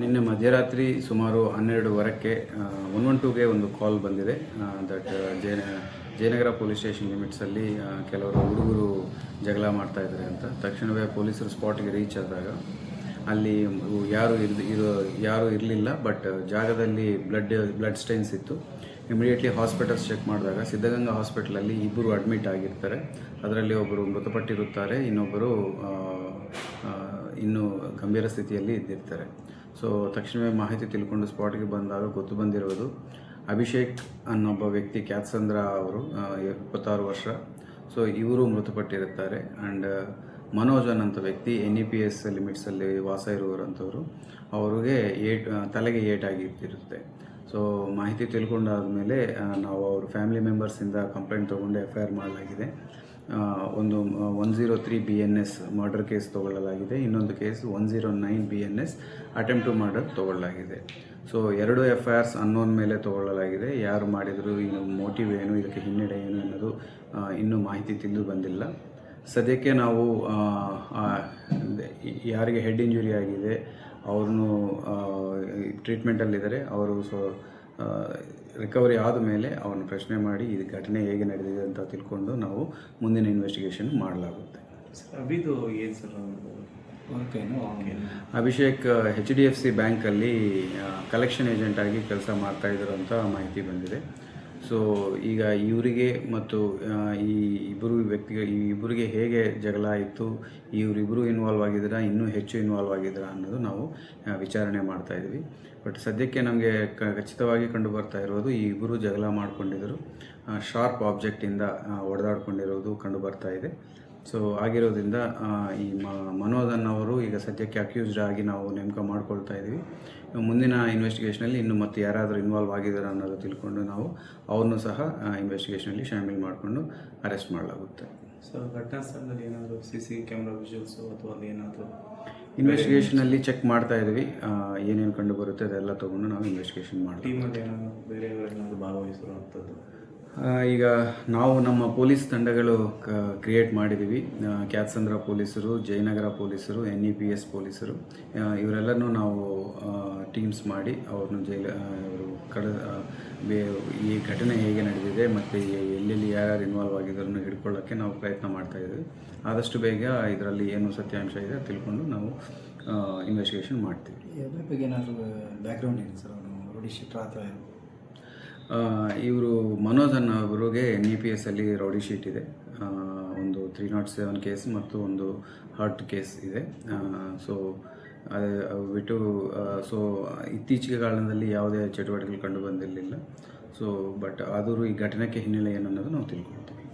ನಿನ್ನೆ ಮಧ್ಯರಾತ್ರಿ ಸುಮಾರು ಹನ್ನೆರಡುವರೆಕ್ಕೆ ಒನ್ ಒನ್ ಟೂಗೆ ಒಂದು ಕಾಲ್ ಬಂದಿದೆ ದಟ್ ಜಯನ, ಜಯನಗರ ಪೊಲೀಸ್ ಸ್ಟೇಷನ್ ಲಿಮಿಟ್ಸಲ್ಲಿ ಕೆಲವರು ಹುಡುಗರು ಜಗಳ ಮಾಡ್ತಾ ಇದ್ದಾರೆ ಅಂತ. ತಕ್ಷಣವೇ ಪೊಲೀಸರು ಸ್ಪಾಟ್ಗೆ ರೀಚ್ ಆದಾಗ ಅಲ್ಲಿ ಯಾರು ಇರ್ದು, ಇರೋ, ಯಾರು ಇರಲಿಲ್ಲ ಬಟ್ ಜಾಗದಲ್ಲಿ ಬ್ಲಡ್ ಬ್ಲಡ್ ಸ್ಟೈನ್ಸ್ ಇತ್ತು. ಇಮಿಡಿಯೇಟ್ಲಿ ಹಾಸ್ಪಿಟಲ್ಸ್ ಚೆಕ್ ಮಾಡಿದಾಗ ಸಿದ್ಧಗಂಗಾ ಹಾಸ್ಪಿಟಲಲ್ಲಿ ಇಬ್ಬರು ಅಡ್ಮಿಟ್ ಆಗಿರ್ತಾರೆ. ಅದರಲ್ಲಿ ಒಬ್ಬರು ಮೃತಪಟ್ಟಿರುತ್ತಾರೆ ಇನ್ನೊಬ್ಬರು ಇನ್ನೂ ಗಂಭೀರ ಸ್ಥಿತಿಯಲ್ಲಿ ಇದ್ದಿರ್ತಾರೆ. ಸೊ ತಕ್ಷಣವೇ ಮಾಹಿತಿ ತಿಳ್ಕೊಂಡು ಸ್ಪಾಟ್ಗೆ ಬಂದಾಗ ಗೊತ್ತು ಬಂದಿರೋದು, ಅಭಿಷೇಕ್ ಅನ್ನೊಬ್ಬ ವ್ಯಕ್ತಿ ಕ್ಯಾತ್ಸಂದ್ರ ಅವರು ಇಪ್ಪತ್ತಾರು ವರ್ಷ. ಸೊ ಇವರು ಮೃತಪಟ್ಟಿರುತ್ತಾರೆ. ಆ್ಯಂಡ್ ಮನೋಜ್ ಅನ್ನೋಂಥ ವ್ಯಕ್ತಿ ಎನ್ ಇ ಪಿ ಎಸ್ ಲಿಮಿಟ್ಸಲ್ಲಿ ವಾಸ ಇರುವಂಥವ್ರು ಅವ್ರಿಗೆ ಏಟ್ ತಲೆಗೆ ಏಟಾಗಿರ್ತಿರುತ್ತೆ ಸೊ ಮಾಹಿತಿ ತಿಳ್ಕೊಂಡಾದಮೇಲೆ ನಾವು ಅವ್ರ ಫ್ಯಾಮಿಲಿ ಮೆಂಬರ್ಸಿಂದ ಕಂಪ್ಲೇಂಟ್ ತೊಗೊಂಡು ಎಫ್ ಐ ಆರ್ ಮಾಡಲಾಗಿದೆ. ಒಂದು one zero three B N S murder case ತೊಗೊಳ್ಳಲಾಗಿದೆ. ಇನ್ನೊಂದು case one zero nine B N S attempt to murder ತೊಗೊಳ್ಳಲಾಗಿದೆ. So ಎರಡು ಎಫ್ ಐ ಆರ್ಸ್ ಅನ್ನೋನ್ ಮೇಲೆ ತೊಗೊಳ್ಳಲಾಗಿದೆ. ಯಾರು ಮಾಡಿದರು, ಇನ್ನು ಮೋಟಿವ್ ಏನು, ಇದಕ್ಕೆ ಹಿನ್ನಡೆ ಏನು ಅನ್ನೋದು ಇನ್ನೂ ಮಾಹಿತಿ ತಿಳಿದು ಬಂದಿಲ್ಲ. ಸದ್ಯಕ್ಕೆ ನಾವು ಯಾರಿಗೆ ಹೆಡ್ ಇಂಜುರಿ ಆಗಿದೆ ಅವ್ರನ್ನು ಟ್ರೀಟ್ಮೆಂಟಲ್ಲಿದ್ದಾರೆ ಅವರು ಸೊ ರಿಕವರಿ ಆದ ಮೇಲೆ ಅವ್ರನ್ನ ಪ್ರಶ್ನೆ ಮಾಡಿ ಈ ಘಟನೆ ಹೇಗೆ ನಡೆದಿದೆ ಅಂತ ತಿಳ್ಕೊಂಡು ನಾವು ಮುಂದಿನ ಇನ್ವೆಸ್ಟಿಗೇಷನ್ ಮಾಡಲಾಗುತ್ತೆ. ಅಭಿದು ಏನು sir Abhishek H D F C ಬ್ಯಾಂಕಲ್ಲಿ ಕಲೆಕ್ಷನ್ ಏಜೆಂಟ್ ಆಗಿ ಕೆಲಸ ಮಾಡ್ತಾ ಇದ್ರು ಅಂತ ಮಾಹಿತಿ ಬಂದಿದೆ. ಸೊ ಈಗ ಇವರಿಗೆ ಮತ್ತು ಈ ಇಬ್ಬರು ವ್ಯಕ್ತಿಗೆ, ಈ ಇಬ್ಬರಿಗೆ ಹೇಗೆ ಜಗಳ ಇತ್ತು ಇವರಿಬ್ಬರು ಇನ್ವಾಲ್ವ್ ಆಗಿದ್ದೀರಾ, ಇನ್ನೂ ಹೆಚ್ಚು ಇನ್ವಾಲ್ವ್ ಆಗಿದ್ದೀರಾ ಅನ್ನೋದು ನಾವು ವಿಚಾರಣೆ ಮಾಡ್ತಾ ಇದ್ವಿ ಬಟ್ ಸದ್ಯಕ್ಕೆ ನಮಗೆ ಖಚಿತವಾಗಿ ಕಂಡು ಬರ್ತಾ ಇರೋದು ಈ ಇಬ್ಬರು ಜಗಳ ಮಾಡಿಕೊಂಡಿದ್ದರು ಶಾರ್ಪ್ ಆಬ್ಜೆಕ್ಟಿಂದ ಹೊಡೆದಾಡ್ಕೊಂಡಿರೋದು ಕಂಡು ಬರ್ತಾ ಇದೆ. ಸೊ ಆಗಿರೋದ್ರಿಂದ ಈ ಮ- ಮನೋಜನ್ ಅವರು ಈಗ ಸದ್ಯಕ್ಕೆ ಅಕ್ಯೂಸ್ಡ್ ಆಗಿ ನಾವು ನೇಮಕ ಮಾಡ್ಕೊಳ್ತಾ ಇದ್ದೀವಿ ಮುಂದಿನ ಇನ್ವೆಸ್ಟಿಗೇಷನಲ್ಲಿ ಇನ್ನು ಮತ್ತೆ ಯಾರಾದರೂ ಇನ್ವಾಲ್ವ್ ಆಗಿದ್ದಾರೆ ಅನ್ನೋದು ತಿಳ್ಕೊಂಡು ನಾವು ಅವ್ರನ್ನೂ ಸಹ ಇನ್ವೆಸ್ಟಿಗೇಷನಲ್ಲಿ ಶಾಮಿಲ್ ಮಾಡಿಕೊಂಡು ಅರೆಸ್ಟ್ ಮಾಡಲಾಗುತ್ತೆ. ಸೊ ಘಟನಾ ಸ್ಥಳದಲ್ಲಿ ಏನಾದರೂ ಸಿ ಸಿ ಕ್ಯಾಮ್ರಾ ವಿಜುವಲ್ಸು ಅಥವಾ ಅಲ್ಲಿ ಏನಾದರೂ ಇನ್ವೆಸ್ಟಿಗೇಷನಲ್ಲಿ ಚೆಕ್ ಮಾಡ್ತಾ ಇದ್ದೀವಿ ಏನೇನು ಕಂಡು ಬರುತ್ತೆ ಅದೆಲ್ಲ ತೊಗೊಂಡು ನಾವು ಇನ್ವೆಸ್ಟಿಗೇಷನ್ ಮಾಡ್ತೀವಿ. ಟೀಮಲ್ಲಿ ಏನಾದರೂ ಬೇರೆಯವರೇನಾದರೂ ಭಾಗವಹಿಸುವಂಥದ್ದು? ಈಗ ನಾವು ನಮ್ಮ ಪೊಲೀಸ್ ತಂಡಗಳು ಕ್ರಿಯೇಟ್ ಮಾಡಿದ್ದೀವಿ ಕ್ಯಾತ್ಸಂದ್ರ ಪೊಲೀಸರು, ಜಯನಗರ ಪೊಲೀಸರು ಎನ್ ಇ ಪಿ ಎಸ್ ಪೊಲೀಸರು. ಇವರೆಲ್ಲರೂ ನಾವು ಟೀಮ್ಸ್ ಮಾಡಿ ಅವ್ರನ್ನ ಜೈಲ ಇವರು ಕಡ ಈ ಘಟನೆ ಹೇಗೆ ನಡೆದಿದೆ ಮತ್ತು ಎಲ್ಲೆಲ್ಲಿ ಯಾರ್ಯಾರು ಇನ್ವಾಲ್ವ್ ಆಗಿದ್ದರನ್ನು ಹಿಡ್ಕೊಳ್ಳೋಕ್ಕೆ ನಾವು ಪ್ರಯತ್ನ ಮಾಡ್ತಾ ಇದ್ದೀವಿ. ಆದಷ್ಟು ಬೇಗ ಇದರಲ್ಲಿ ಏನು ಸತ್ಯಾಂಶ ಇದೆ ತಿಳ್ಕೊಂಡು ನಾವು ಇನ್ವೆಸ್ಟಿಗೇಷನ್ ಮಾಡ್ತೀವಿ. ಬಗ್ಗೆ ಏನಾದರೂ ಬ್ಯಾಕ್ಗ್ರೌಂಡ್ ಏನು ಸರ್? ಅವನು ರೌಡಿ ಶೀಟ್ರ ಅಥವಾ ಏನು ಇವರು ಮನೋಜ್ ಅನ್ನೋರಿಗೆ ಎನ್ ಇ ಪಿ ಎಸ್ ಅಲ್ಲಿ ರೌಡಿ ಶೀಟ್ ಇದೆ. ಒಂದು ತ್ರೀ ನಾಟ್ ಸೆವೆನ್ ಕೇಸ್ ಮತ್ತು ಒಂದು ಹಾರ್ಟ್ ಕೇಸ್ ಇದೆ. ಸೊ ಬಿಟ್ಟು ಸೊ ಇತ್ತೀಚಿಗೆ ಕಾಲದಲ್ಲಿ ಯಾವುದೇ ಚಟುವಟಿಕೆಗಳು ಕಂಡು ಬಂದಿರಲಿಲ್ಲ. ಸೊ ಬಟ್ ಆದರೂ ಈ ಘಟನೆಗೆ ಹಿನ್ನೆಲೆ ಏನು ಅನ್ನೋದು ನಾವು ತಿಳ್ಕೊಳ್ತೀವಿ.